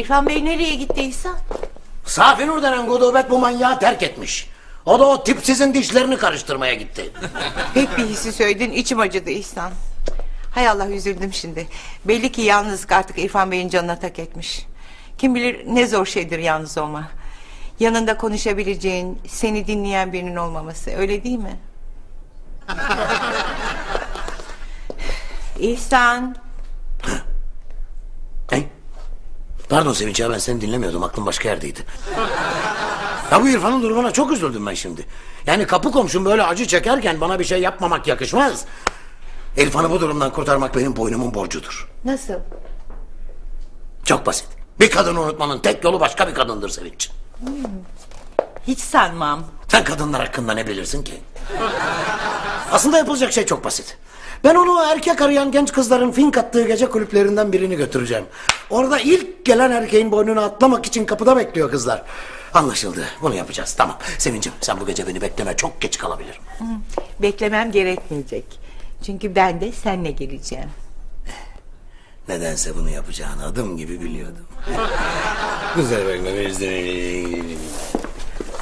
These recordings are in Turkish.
İrfan Bey nereye gitti İhsan? Safi Nur denen gudubet bu manyağı terk etmiş. O da o tipsizin dişlerini karıştırmaya gitti. Pek bir hissi söyledin içim acıdı İhsan. Hay Allah üzüldüm şimdi. Belli ki yalnızlık artık İrfan Bey'in canına tak etmiş. Kim bilir ne zor şeydir yalnız olma. Yanında konuşabileceğin, seni dinleyen birinin olmaması. Öyle değil mi? İhsan. Pardon Sevinç ya ben seni dinlemiyordum aklım başka yerdeydi. Ya bu İrfan'ın durumuna çok üzüldüm ben şimdi. Yani kapı komşum böyle acı çekerken bana bir şey yapmamak yakışmaz. İrfan'ı bu durumdan kurtarmak benim boynumun borcudur. Nasıl? Çok basit. Bir kadını unutmanın tek yolu başka bir kadındır Sevinç. Hiç sanmam. Sen kadınlar hakkında ne bilirsin ki? Aslında yapılacak şey çok basit. Ben onu erkek arayan genç kızların fink attığı gece kulüplerinden birini götüreceğim. Orada ilk gelen erkeğin boynunu atlamak için kapıda bekliyor kızlar. Anlaşıldı. Bunu yapacağız. Tamam. Sevincim sen bu gece beni bekleme. Çok geç kalabilirim. Beklemem gerekmeyecek. Çünkü ben de seninle geleceğim. Nedense bunu yapacağını adım gibi biliyordum. Güzel bekleme.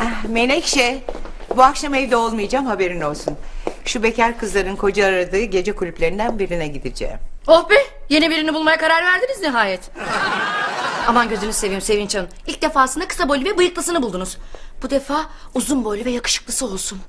Ah, Menekşe, bu akşam evde olmayacağım haberin olsun. Şu bekar kızların koca aradığı gece kulüplerinden birine gideceğim. Oh be yeni birini bulmaya karar verdiniz nihayet. Aman gözünü seveyim Sevinç Hanım. İlk defasında kısa boylu ve bıyıklısını buldunuz. Bu defa uzun boylu ve yakışıklısı olsun.